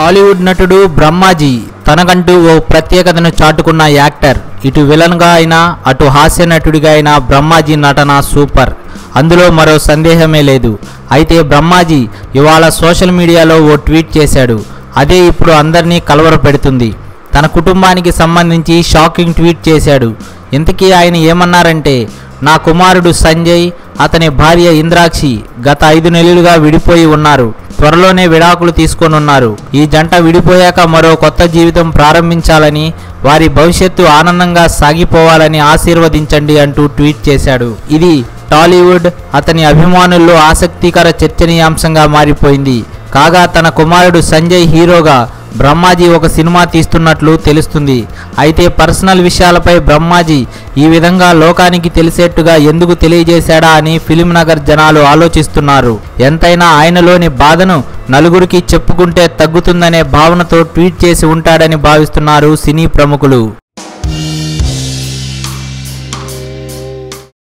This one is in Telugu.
టాలీవుడ్ నటుడు బ్రహ్మాజీ తనకంటూ ఓ ప్రత్యేకతను చాటుకున్న యాక్టర్. ఇటు విలన్గా అయినా అటు హాస్య నటుడిగా అయినా బ్రహ్మాజీ నటన సూపర్. అందులో మరో సందేహమే లేదు. అయితే బ్రహ్మాజీ ఇవాళ సోషల్ మీడియాలో ఓ ట్వీట్ చేశాడు. అదే ఇప్పుడు అందరినీ కలవరపెడుతుంది. తన కుటుంబానికి సంబంధించి షాకింగ్ ట్వీట్ చేశాడు. ఇంతకీ ఆయన ఏమన్నారంటే నా కుమారుడు సంజయ్ అతని భార్య ఇంద్రాక్షి గత ఐదు నెలలుగా విడిపోయి ఉన్నారు. త్వరలోనే విడాకులు తీసుకోనున్నారు. ఈ జంట విడిపోయాక మరో కొత్త జీవితం ప్రారంభించాలని వారి భవిష్యత్తు ఆనందంగా సాగిపోవాలని ఆశీర్వదించండి అంటూ ట్వీట్ చేశాడు. ఇది టాలీవుడ్ అతని అభిమానుల్లో ఆసక్తికర చర్చనీయాంశంగా మారిపోయింది. కాగా తన కుమారుడు సంజయ్ హీరోగా బ్రహ్మాజీ ఒక సినిమా తీస్తున్నట్లు తెలుస్తుంది. అయితే పర్సనల్ విషయాలపై బ్రహ్మాజీ ఈ విధంగా లోకానికి తెలిసేట్టుగా ఎందుకు తెలియజేశాడా అని ఫిలిం నగర్ జనాలు ఆలోచిస్తున్నారు. ఎంతైనా ఆయనలోని బాధను నలుగురికి చెప్పుకుంటే తగ్గుతుందనే భావనతో ట్వీట్ చేసి ఉంటాడని భావిస్తున్నారు సినీ ప్రముఖులు.